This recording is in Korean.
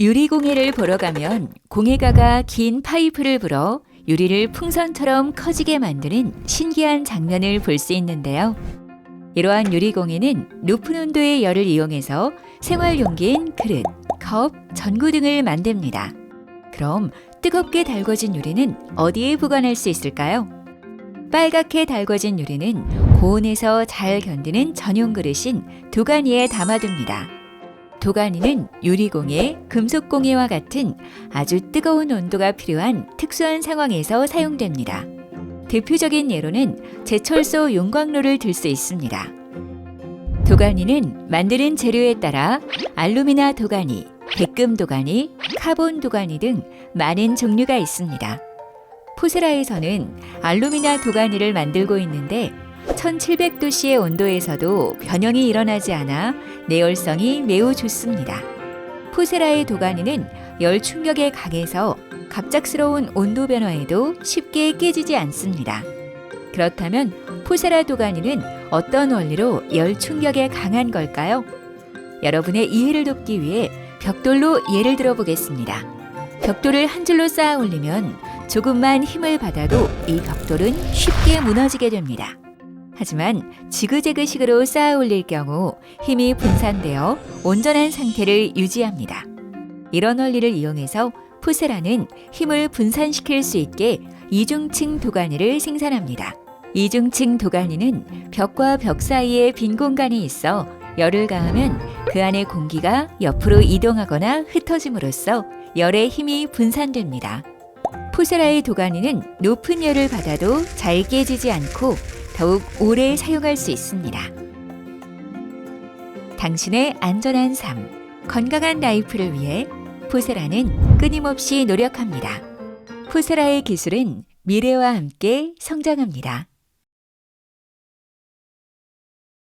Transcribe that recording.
유리공예를 보러 가면 공예가가 긴 파이프를 불어 유리를 풍선처럼 커지게 만드는 신기한 장면을 볼 수 있는데요. 이러한 유리공예는 높은 온도의 열을 이용해서 생활 용기인 그릇, 컵, 전구 등을 만듭니다. 그럼 뜨겁게 달궈진 유리는 어디에 보관할 수 있을까요? 빨갛게 달궈진 유리는 고온에서 잘 견디는 전용 그릇인 도가니에 담아둡니다. 도가니는 유리공예, 금속공예와 같은 아주 뜨거운 온도가 필요한 특수한 상황에서 사용됩니다. 대표적인 예로는 제철소 용광로를 들 수 있습니다. 도가니는 만드는 재료에 따라 알루미나 도가니, 백금 도가니, 카본 도가니 등 많은 종류가 있습니다. 포세라에서는 알루미나 도가니를 만들고 있는데 1700도씨의 온도에서도 변형이 일어나지 않아 내열성이 매우 좋습니다. 포세라의 도가니는 열 충격에 강해서 갑작스러운 온도 변화에도 쉽게 깨지지 않습니다. 그렇다면 포세라 도가니는 어떤 원리로 열 충격에 강한 걸까요? 여러분의 이해를 돕기 위해 벽돌로 예를 들어 보겠습니다. 벽돌을 한 줄로 쌓아 올리면 조금만 힘을 받아도 이 벽돌은 쉽게 무너지게 됩니다. 하지만 지그재그식으로 쌓아 올릴 경우 힘이 분산되어 온전한 상태를 유지합니다. 이런 원리를 이용해서 푸세라는 힘을 분산시킬 수 있게 이중층 도가니를 생산합니다. 이중층 도가니는 벽과 벽 사이에 빈 공간이 있어 열을 가하면 그 안의 공기가 옆으로 이동하거나 흩어짐으로써 열의 힘이 분산됩니다. 푸세라의 도가니는 높은 열을 받아도 잘 깨지지 않고 더욱 오래 사용할 수 있습니다. 당신의 안전한 삶, 건강한 라이프를 위해 푸세라는 끊임없이 노력합니다. 푸세라의 기술은 미래와 함께 성장합니다.